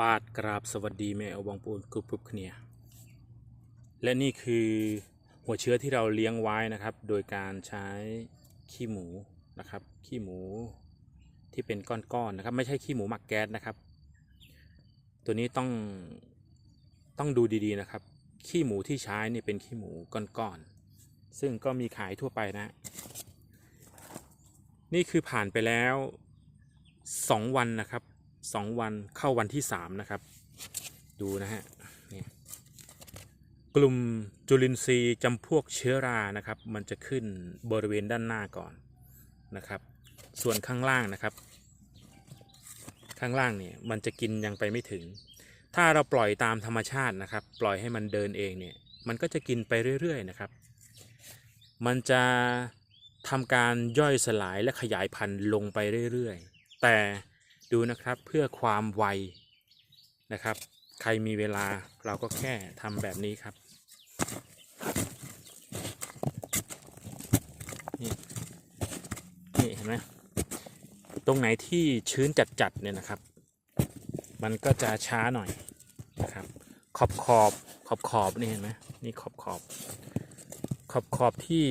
บาทกราบสวัสดีแม่อาบองปูนกรุบกรุบเคลียและนี่คือหัวเชื้อที่เราเลี้ยงไว้นะครับ โดยการใช้ขี้หมูนะครับ ขี้หมูที่เป็นก้อนๆนะครับ ไม่ใช่ขี้หมูหมักแก๊สนะครับ ตัวนี้ต้องต้องดูดีๆนะครับ ขี้หมูที่ใช้นี่เป็นขี้หมูก้อนๆซึ่งก็มีขายทั่วไปนะ นี่คือผ่านไปแล้วสองวันนะครับ สองวันเข้าวันที่สามนะครับ ดูนะฮะนี่กลุ่มจุลินทรีย์จำพวกเชื้อรานะครับ มันจะขึ้นบริเวณด้านหน้าก่อนนะครับ ส่วนข้างล่างนะครับ ข้างล่างเนี่ยมันจะกินยังไปไม่ถึง ถ้าเราปล่อยตามธรรมชาตินะครับ ปล่อยให้มันเดินเองเนี่ยมันก็จะกินไปเรื่อยๆนะครับ มันจะทำการย่อยสลายและขยายพันธุ์ลงไปเรื่อยๆ แต่ ดูนะครับเพื่อความไวนะครับ ใครมีเวลาเราก็แค่ทำแบบนี้ครับนี่นี่เห็นไหมตรงไหนที่ชื้นจัดๆเนี่ยนะครับ มันก็จะช้าหน่อยนะครับขอบขอบขอบขอบนี่เห็นไหมนี่ขอบขอบขอบขอบที่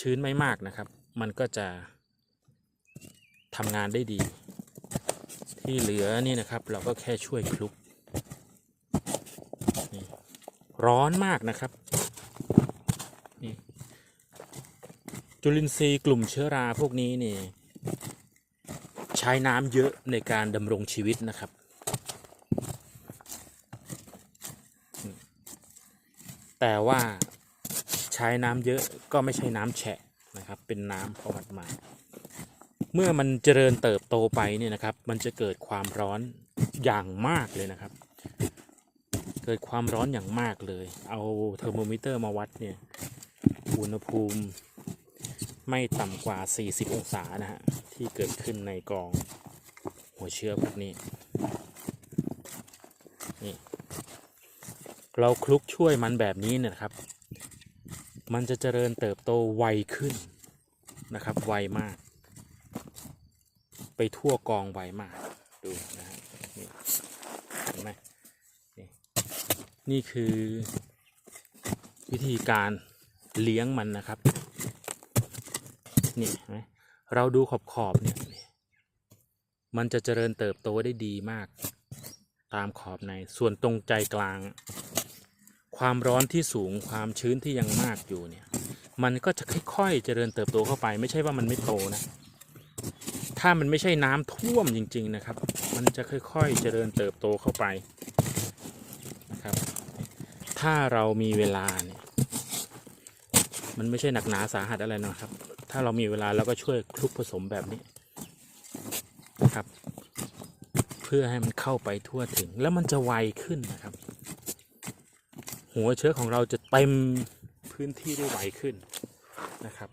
ชื้นไม่มากนะครับ มันก็จะทำงานได้ดี ที่เหลือนี่นะครับ เราก็แค่ช่วยคลุกร้อนมากนะครับนี่จุลินทรีย์กลุ่มเชื้อราพวกนี้นี่ใช้น้ำเยอะในการดำรงชีวิตนะครับ แต่ว่าใช้น้ำเยอะก็ไม่ใช่น้ำแฉะนะครับ เป็นน้ำพอวัดมา เมื่อมันเจริญเติบโตไปเนี่ยนะครับ มันจะเกิดความร้อนอย่างมากเลยนะครับ เกิดความร้อนอย่างมากเลย เอาเทอร์โมมิเตอร์มาวัดเนี่ยอุณหภูมิไม่ต่ำกว่า 40 องศานะฮะที่เกิดขึ้นในกองหัวเชื้อพวกนี้นี่เราคลุกช่วยมันแบบนี้เนยนะครับ มันจะเจริญเติบโตไวขึ้นนะครับ ไวมาก ไปทั่วกองไวมากดูนะฮะนี่เห็นไหมนี่นี่คือวิธีการเลี้ยงมันนะครับ นี่เห็นไหมเราดูขอบขอบเนี่ยมันจะเจริญเติบโตได้ดีมาก ตามขอบในส่วนตรงใจกลาง ความร้อนที่สูงความชื้นที่ยังมากอยู่เนี่ย มันก็จะค่อยๆเจริญเติบโตเข้าไป ไม่ใช่ว่ามันไม่โตนะ ถ้ามันไม่ใช่น้ำท่วมจริง ๆ นะครับ มันจะค่อยๆเจริญเติบโตเข้าไปนะครับ ถ้าเรามีเวลาเนี่ยมันไม่ใช่หนักหนาสาหัสอะไรนะครับ ถ้าเรามีเวลาเราก็ช่วยคลุกผสมแบบนี้นะครับ เพื่อให้มันเข้าไปทั่วถึงแล้วมันจะไวขึ้นนะครับ หัวเชื้อของเราจะเต็มพื้นที่ได้ไวขึ้นนะครับ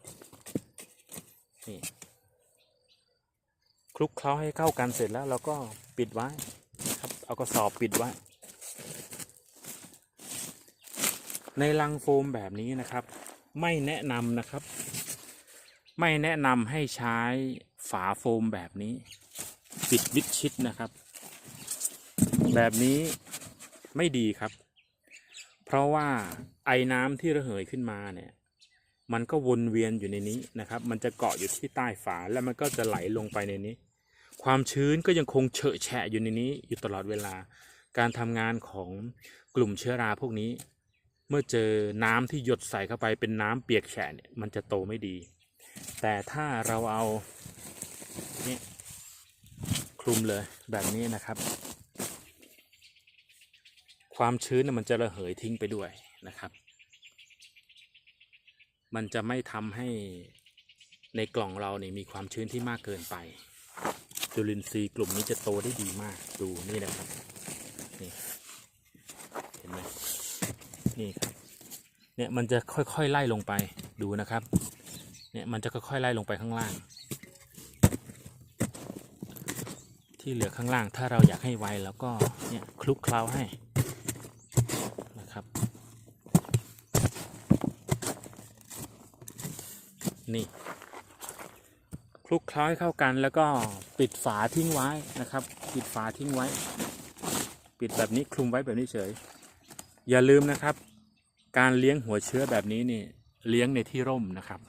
คลุกเคล้าให้เข้ากันเสร็จแล้วเราก็ปิดไว้ครับ เอากระสอบปิดไว้ ในลังโฟมแบบนี้นะครับ ไม่แนะนำนะครับ ไม่แนะนำให้ใช้ฝาโฟมแบบนี้ ปิดมิดชิดนะครับ แบบนี้ไม่ดีครับ เพราะว่าไอ้น้ำที่ระเหยขึ้นมาเนี่ยมันก็วนเวียนอยู่ในนี้นะครับ มันจะเกาะอยู่ที่ใต้ฝาแล้วมันก็จะไหลลงไปในนี้ ความชื้นก็ยังคงเฉอะแฉะอยู่ในนี้อยู่ตลอดเวลา การทำงานของกลุ่มเชื้อราพวกนี้ เมื่อเจอน้ำที่หยดใส่เข้าไปเป็นน้ำเปียกแฉะเนี่ยมันจะโตไม่ดี แต่ถ้าเราเอานี่คลุมเลยแบบนี้นะครับ ความชื้นมันจะระเหยทิ้งไปด้วยนะครับ มันจะไม่ทำให้ในกล่องเราเนี่ยมีความชื้นที่มากเกินไป จุลินทรีย์กลุ่มนี้จะโตได้ดีมากดูนี่นะครับนี่เห็นไหมนี่ครับเนี่ยมันจะค่อยๆไล่ลงไปดูนะครับเนี่ยมันจะค่อยๆไล่ลงไปข้างล่าง ที่เหลือข้างล่างถ้าเราอยากให้ไวแล้วก็เนี่ยคลุกเคล้าให้นะครับ นี่ คลุกเคล้าให้เข้ากัน แล้วก็ปิดฝาทิ้งไว้นะครับ ปิดฝาทิ้งไว้ ปิดแบบนี้คลุมไว้แบบนี้เฉย อย่าลืมนะครับ การเลี้ยงหัวเชื้อแบบนี้นี่เลี้ยงในที่ร่มนะครับ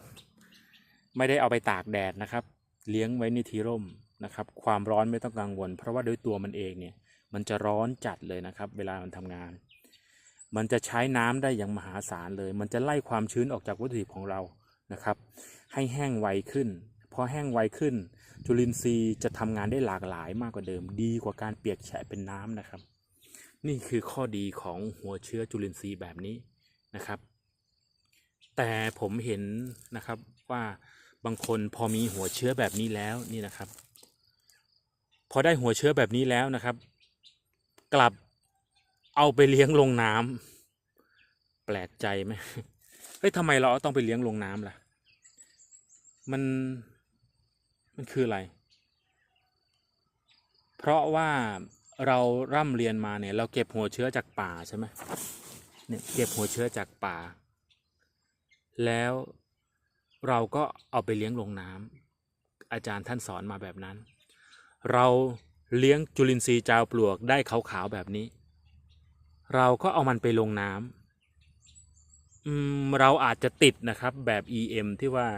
ไม่ได้เอาไปตากแดดนะครับ เลี้ยงไว้ในที่ร่มนะครับ ความร้อนไม่ต้องกังวล เพราะว่าโดยตัวมันเองเนี่ยมันจะร้อนจัดเลยนะครับ เวลามันทำงาน มันจะใช้น้ำได้อย่างมหาศาลเลย มันจะไล่ความชื้นออกจากวัตถุดิบของเรานะครับ ให้แห้งไวขึ้น พอแห้งไวขึ้น จุลินทรีย์จะทำงานได้หลากหลายมากกว่าเดิม ดีกว่าการเปียกแฉะเป็นน้ำนะครับ นี่คือข้อดีของหัวเชื้อจุลินทรีย์แบบนี้นะครับ แต่ผมเห็นนะครับว่าบางคนพอมีหัวเชื้อแบบนี้แล้วนี่นะครับ พอได้หัวเชื้อแบบนี้แล้วนะครับ กลับเอาไปเลี้ยงลงน้ำแปลกใจไหมเฮ้ยทำไมเราต้องไปเลี้ยงลงน้ำล่ะ มัน มันคืออะไร เพราะว่าเราร่ำเรียนมาเนี่ย เราเก็บหัวเชื้อจากป่าใช่ไหมเนี่ยเก็บหัวเชื้อจากป่า แล้วเราก็เอาไปเลี้ยงลงน้ำอาจารย์ท่านสอนมาแบบนั้น เราเลี้ยงจุลินทรีย์จาวปลวกได้ขาวๆแบบนี้ เราก็เอามันไปลงน้ำเราอาจจะติดนะครับแบบ EM ที่ว่า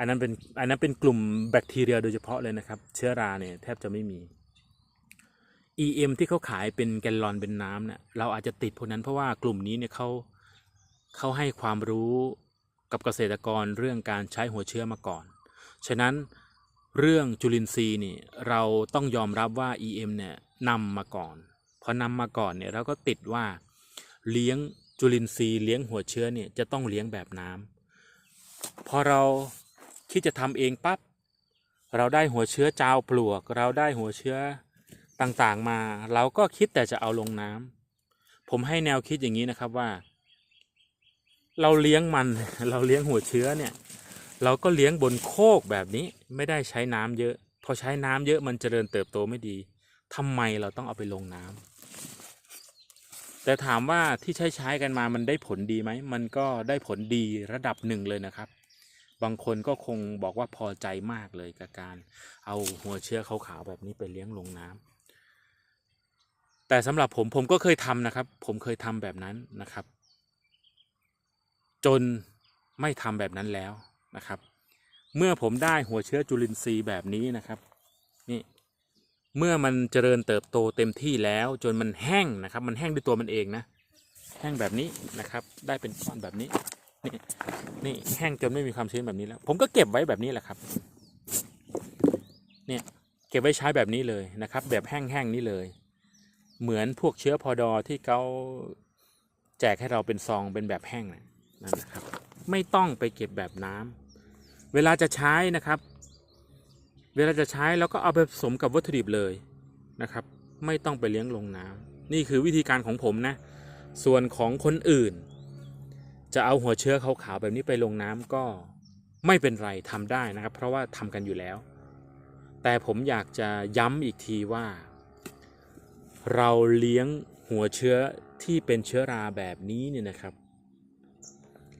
อันนั้นเป็นอันนั้นเป็นกลุ่มแบคทีเรียโดยเฉพาะเลยนะครับ เชื้อราเนี่ยแทบจะไม่มี EM ที่เขาขายเป็นแกลลอนเป็นน้ำเนี่ยเราอาจจะติดพวกนั้นเพราะว่ากลุ่มนี้เนี่ยเขาเขาให้ความรู้กับเกษตรกรเรื่องการใช้หัวเชื้อมาก่อน ฉะนั้นเรื่องจุลินทรีย์นี่เราต้องยอมรับว่า EM เนี่ยนำมาก่อนพอนำมาก่อนเนี่ยเราก็ติดว่าเลี้ยงจุลินทรีย์เลี้ยงหัวเชื้อเนี่ยจะต้องเลี้ยงแบบน้ำพอเรา คิดจะทำเองปั๊บเราได้หัวเชื้อจาวปลวก เราได้หัวเชื้อต่างๆมา เราก็คิดแต่จะเอาลงน้ำผมให้แนวคิดอย่างนี้นะครับว่า เราเลี้ยงมันเราเลี้ยงหัวเชื้อเนี่ย เราก็เลี้ยงบนโคกแบบนี้ไม่ได้ใช้น้ำเยอะ พอใช้น้ำเยอะมันเจริญเติบโตไม่ดีทำไมเราต้องเอาไปลงน้ำแต่ถามว่าที่ใช้ใช้กันมามันได้ผลดีไหม มันก็ได้ผลดีระดับหนึ่งเลยนะครับ บางคนก็คงบอกว่าพอใจมากเลยกับการเอาหัวเชื้อขาวๆแบบนี้ไปเลี้ยงลงน้ำแต่สำหรับผมผมก็เคยทำนะครับ ผมเคยทำแบบนั้นนะครับ จนไม่ทำแบบนั้นแล้วนะครับ เมื่อผมได้หัวเชื้อจุลินทรีย์แบบนี้นะครับนี่เมื่อมันเจริญเติบโตเต็มที่แล้ว จนมันแห้งนะครับ มันแห้งด้วยตัวมันเองนะ แห้งแบบนี้นะครับ ได้เป็นก้อนแบบนี้ นี่นี่แห้งจนไม่มีความชื้นแบบนี้แล้ว ผมก็เก็บไว้แบบนี้แหละครับ เนี่ยเก็บไว้ใช้แบบนี้เลยนะครับ แบบแห้งๆนี้เลย เหมือนพวกเชื้อพอดอที่เขาแจกให้เราเป็นซองเป็นแบบแห้งนะนั่นนะครับ ไม่ต้องไปเก็บแบบน้ำเวลาจะใช้นะครับ เวลาจะใช้เราก็เอาไปผสมกับวัตถุดิบเลยนะครับ ไม่ต้องไปเลี้ยงลงน้ำนี่คือวิธีการของผมนะ ส่วนของคนอื่น จะเอาหัวเชื้อขาวๆแบบนี้ไปลงน้ำก็ไม่เป็นไรทำได้นะครับ เพราะว่าทำกันอยู่แล้ว แต่ผมอยากจะย้ำอีกทีว่า เราเลี้ยงหัวเชื้อที่เป็นเชื้อราแบบนี้เนี่ยนะครับ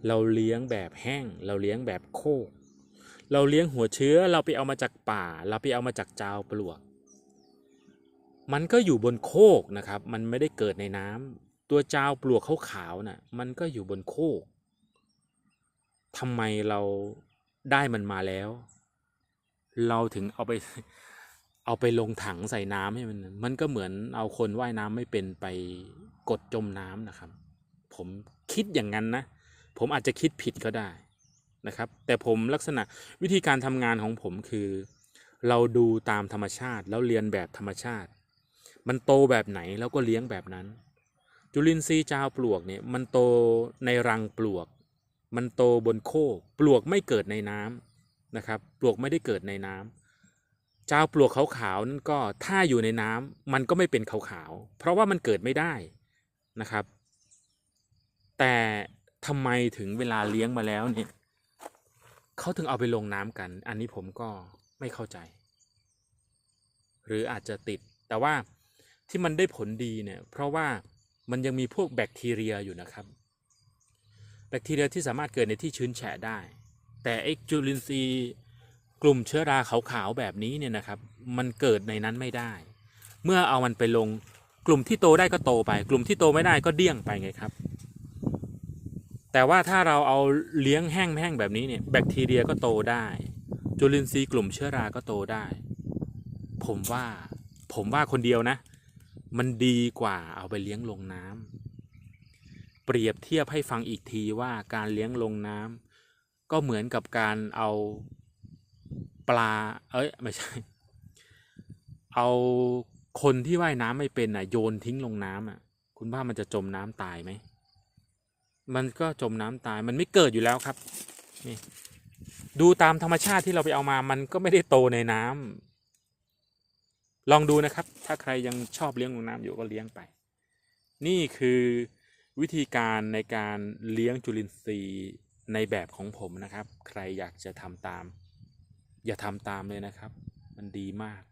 เราเลี้ยงแบบแห้ง เราเลี้ยงแบบโคก เราเลี้ยงหัวเชื้อเราไปเอามาจากป่า เราไปเอามาจากจาวปลวก มันก็อยู่บนโคกนะครับ มันไม่ได้เกิดในน้ำ ตัวจาวปลวกขาวๆน่ะมันก็อยู่บนโคกทำไมเราได้มันมาแล้ว เราถึงเอาไปเอาไปลงถังใส่น้ำให้มัน มันก็เหมือนเอาคนว่ายน้ำไม่เป็นไปกดจมน้ำนะครับ ผมคิดอย่างนั้นนะ ผมอาจจะคิดผิดก็ได้นะครับ แต่ผมลักษณะวิธีการทำงานของผมคือ เราดูตามธรรมชาติแล้วเรียนแบบธรรมชาติ มันโตแบบไหนแล้วก็เลี้ยงแบบนั้น จุลินทรีย์จาวปลวกเนี่ยมันโตในรังปลวก มันโตบนโคกปลวกไม่เกิดในน้ำนะครับ ปลวกไม่ได้เกิดในน้ำเจ้าปลวกขาวๆนั่นก็ถ้าอยู่ในน้ำมันก็ไม่เป็นขาวๆเพราะว่ามันเกิดไม่ได้นะครับ แต่ทำไมถึงเวลาเลี้ยงมาแล้วเนี่ยเขาถึงเอาไปลงน้ำกัน อันนี้ผมก็ไม่เข้าใจ หรืออาจจะติดแต่ว่าที่มันได้ผลดีเนี่ยเพราะว่า มันยังมีพวกแบคทีเรียอยู่นะครับ แบคทีเรียที่สามารถเกิดในที่ชื้นแฉะได้ แต่ไอ้จุลินทรีย์กลุ่มเชื้อราขาวๆแบบนี้เนี่ยนะครับ มันเกิดในนั้นไม่ได้ เมื่อเอามันไปลงกลุ่มที่โตได้ก็โตไป กลุ่มที่โตไม่ได้ก็เดี้ยงไปไงครับ แต่ว่าถ้าเราเอาเลี้ยงแห้งๆแบบนี้เนี่ยแบคทีเรียก็โตได้ จุลินทรีย์กลุ่มเชื้อราก็โตได้ ผมว่าผมว่าคนเดียวนะ มันดีกว่าเอาไปเลี้ยงลงน้ำเปรียบเทียบให้ฟังอีกทีว่าการเลี้ยงลงน้ำก็เหมือนกับการเอาปลา เอ้ยไม่ใช่ เอาคนที่ว่ายน้ำไม่เป็นอะโยนทิ้งลงน้ำอะ คุณว่ามันจะจมน้ำตายไหม มันก็จมน้ำตาย มันไม่เกิดอยู่แล้วครับ นี่ ดูตามธรรมชาติที่เราไปเอามา มันก็ไม่ได้โตในน้ำ ลองดูนะครับ ถ้าใครยังชอบเลี้ยงลงน้ำอยู่ก็เลี้ยงไป นี่คือวิธีการในการเลี้ยงจุลินทรีย์ในแบบของผมนะครับ ใครอยากจะทำตาม อย่าทำตามเลยนะครับ มันดีมาก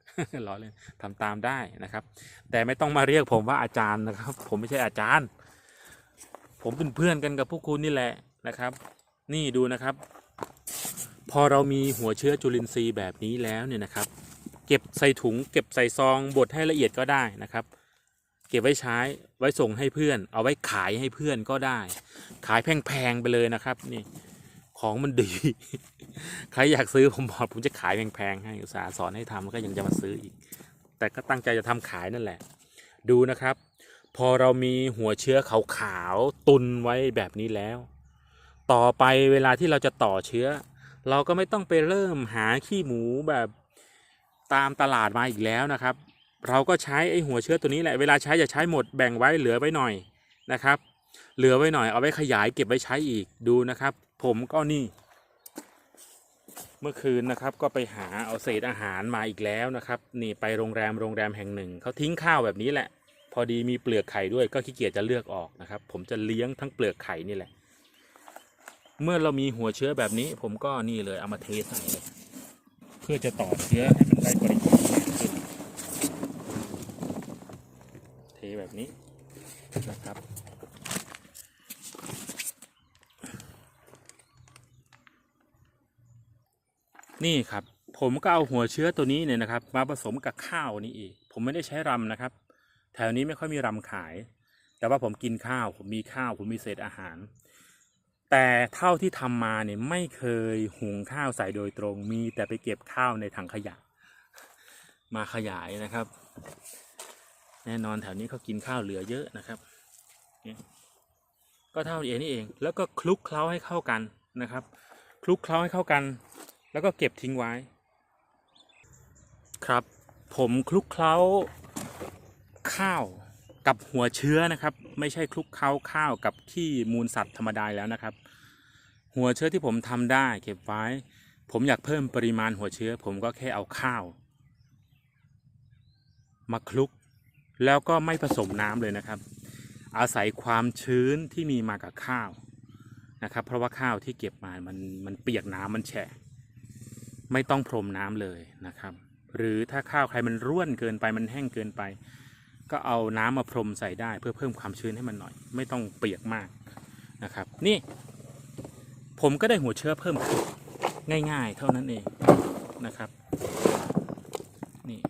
ล้อเล่นทำตามได้นะครับ แต่ไม่ต้องมาเรียกผมว่าอาจารย์นะครับ ผมไม่ใช่อาจารย์ ผมเป็นเพื่อนกันกับพวกคุณนี่แหละนะครับ นี่ดูนะครับ พอเรามีหัวเชื้อจุลินทรีย์แบบนี้แล้วเนี่ยนะครับ เก็บใส่ถุง เก็บใส่ซองบดให้ละเอียดก็ได้นะครับ เก็บไว้ใช้ไว้ส่งให้เพื่อน เอาไว้ขายให้เพื่อนก็ได้ ขายแพงๆไปเลยนะครับนี่ของมันดี ใครอยากซื้อผมบอกผมจะขายแพงๆให้อุตสาห์สอนให้ทำแล้วก็ยังจะมาซื้ออีก แต่ก็ตั้งใจจะทำขายนั่นแหละ ดูนะครับ พอเรามีหัวเชื้อขาวๆตุนไว้แบบนี้แล้ว ต่อไปเวลาที่เราจะต่อเชื้อ เราก็ไม่ต้องไปเริ่มหาขี้หมูแบบ ตามตลาดมาอีกแล้วนะครับ เราก็ใช้ไอ้หัวเชื้อตัวนี้แหละเวลาใช้อย่าใช้หมดแบ่งไว้เหลือไว้หน่อยนะครับ เหลือไว้หน่อยเอาไว้ขยายเก็บไว้ใช้อีกดูนะครับ ผมก็นี่ เมื่อคืนนะครับก็ไปหาเอาเศษอาหารมาอีกแล้วนะครับ นี่ไปโรงแรมโรงแรมแห่งหนึ่งเขาทิ้งข้าวแบบนี้แหละ พอดีมีเปลือกไข่ด้วยก็ขี้เกียจจะเลือกออกนะครับ ผมจะเลี้ยงทั้งเปลือกไข่นี่แหละ เมื่อเรามีหัวเชื้อแบบนี้ ผมก็นี่เลยเอามาเทใส่ พื่อจะต่อเชื้อให้มันได้ปริมาณมากขึ้นเทแบบนี้นะครับ นี่ครับผมก็เอาหัวเชื้อตัวนี้เนี่ยนะครับ มาผสมกับข้าวนี่เองผมไม่ได้ใช้รำนะครับ แถวนี้ไม่ค่อยมีรำขาย แต่ว่าผมกินข้าว ผมมีข้าว ผมมีเศษอาหาร แต่เท่าที่ทำมาเนี่ยไม่เคยหุงข้าวใส่โดยตรง มีแต่ไปเก็บข้าวในถังขยะ มาขยายนะครับ แน่นอนแถวนี้เขากินข้าวเหลือเยอะนะครับก็เท่านี้นี่เอง แล้วก็คลุกเคล้าให้เข้ากันนะครับ คลุกเคล้าให้เข้ากัน แล้วก็เก็บทิ้งไว้ ครับ ผมคลุกเคล้าข้าว กับหัวเชื้อนะครับ ไม่ใช่คลุกเคล้าข้าวกับขี้มูลสัตว์ธรรมดาแล้วนะครับ หัวเชื้อที่ผมทำได้เก็บไว้ ผมอยากเพิ่มปริมาณหัวเชื้อ ผมก็แค่เอาข้าว มาคลุก แล้วก็ไม่ผสมน้ำเลยนะครับ อาศัยความชื้นที่มีมากับข้าวนะครับ เพราะว่าข้าวที่เก็บมามันมันเปียกน้ำมันแฉะไม่ต้องพรมน้ำเลยนะครับ หรือถ้าข้าวใครมันร่วนเกินไปมันแห้งเกินไป ก็เอาน้ำมาพรมใส่ได้เพื่อเพิ่มความชื้นให้มันหน่อย ไม่ต้องเปียกมากนะครับ นี่ ผมก็ได้หัวเชื้อเพิ่มขึ้นง่าย ๆ เท่านั้นเองนะครับนี่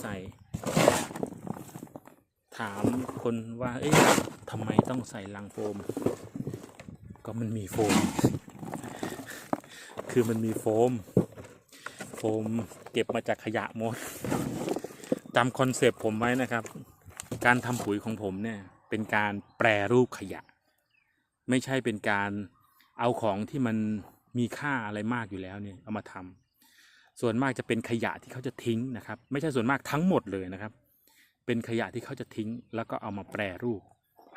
ใส่ถามคนว่า เอ๊ะทำไมต้องใส่ลังโฟม ก็มันมีโฟม คือมันมีโฟม โฟมเก็บมาจากขยะหมดจำคอนเซปต์ผมไว้นะครับ การทำปุ๋ยของผมเนี่ยเป็นการแปรรูปขยะ ไม่ใช่เป็นการเอาของที่มันมีค่าอะไรมากอยู่แล้วเนี่ยเอามาทำส่วนมากจะเป็นขยะที่เขาจะทิ้งนะครับ ไม่ใช่ส่วนมากทั้งหมดเลยนะครับ เป็นขยะที่เขาจะทิ้ง แล้วก็เอามาแปรรูป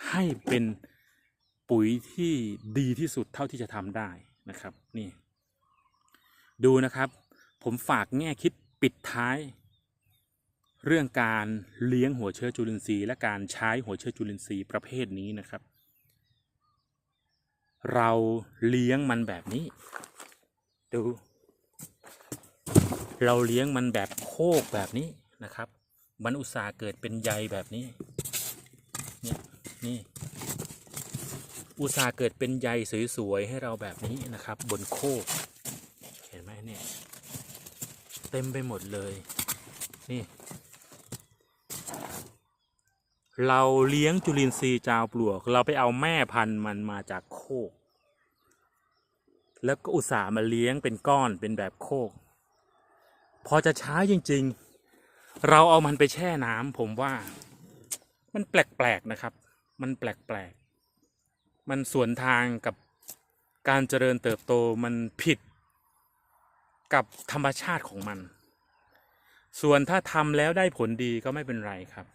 ให้เป็นปุ๋ยที่ดีที่สุดเท่าที่จะทำได้นะครับ นี่ ดูนะครับ ผมฝากแง่คิดปิดท้าย เรื่องการเลี้ยงหัวเชื้อจุลินทรีย์ และการใช้หัวเชื้อจุลินทรีย์ประเภทนี้นะครับ เราเลี้ยงมันแบบนี้ ดู เราเลี้ยงมันแบบโคกแบบนี้นะครับ มันอุตส่าห์เกิดเป็นใยแบบนี้เนี่ยนี่อุตสาห์เกิดเป็นใยสวยๆให้เราแบบนี้นะครับ บนโคกเห็นไหมเนี่ย เต็มไปหมดเลย นี่ เราเลี้ยงจุลินทรีย์จาวปลวก เราไปเอาแม่พันธุ์มันมาจากโคก แล้วก็อุตส่าห์มาเลี้ยงเป็นก้อนเป็นแบบโคก พอจะใช้จริง ๆ เราเอามันไปแช่น้ำผมว่า มันแปลกๆนะครับ มันแปลกๆมันสวนทางกับการเจริญเติบโตมันผิด กับธรรมชาติของมัน ส่วนถ้าทำแล้วได้ผลดีก็ไม่เป็นไรครับ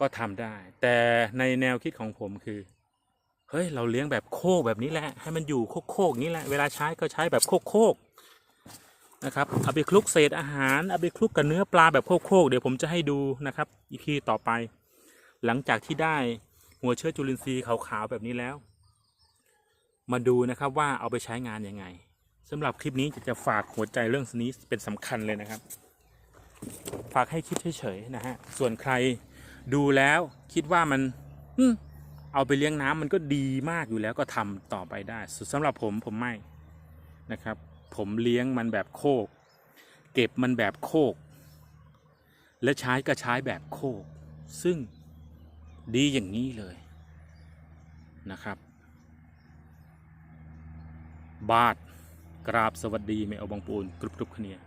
ก็ทำได้ แต่ในแนวคิดของผมคือ เฮ้ย เราเลี้ยงแบบโคกแบบนี้แหละ ให้มันอยู่โคกๆนี้แหละ เวลาใช้ก็ใช้แบบโคกๆนะครับ เอาไปคลุกเศษอาหาร เอาไปคลุกกับเนื้อปลาแบบโคกๆเดี๋ยวผมจะให้ดูนะครับ อีพีต่อไป หลังจากที่ได้หัวเชื้อจุลินทรีย์ขาวๆแบบนี้แล้ว มาดูนะครับว่าเอาไปใช้งานยังไง สำหรับคลิปนี้จะจะฝากหัวใจเรื่องนี้เป็นสำคัญเลยนะครับ ฝากให้คิดเฉยๆนะฮะ ส่วนใครดูแล้วคิดว่ามันเอาไปเลี้ยงน้ำมันก็ดีมากอยู่แล้วก็ทำต่อไปได้ส่วนสำหรับผมผมไม่นะครับ ผมเลี้ยงมันแบบโคก เก็บมันแบบโคก และใช้ก็ใช้แบบโคก ซึ่งดีอย่างนี้เลยนะครับ บาท กราบสวัสดีแม่เอาบางปูนกรุบกรุบขเนีย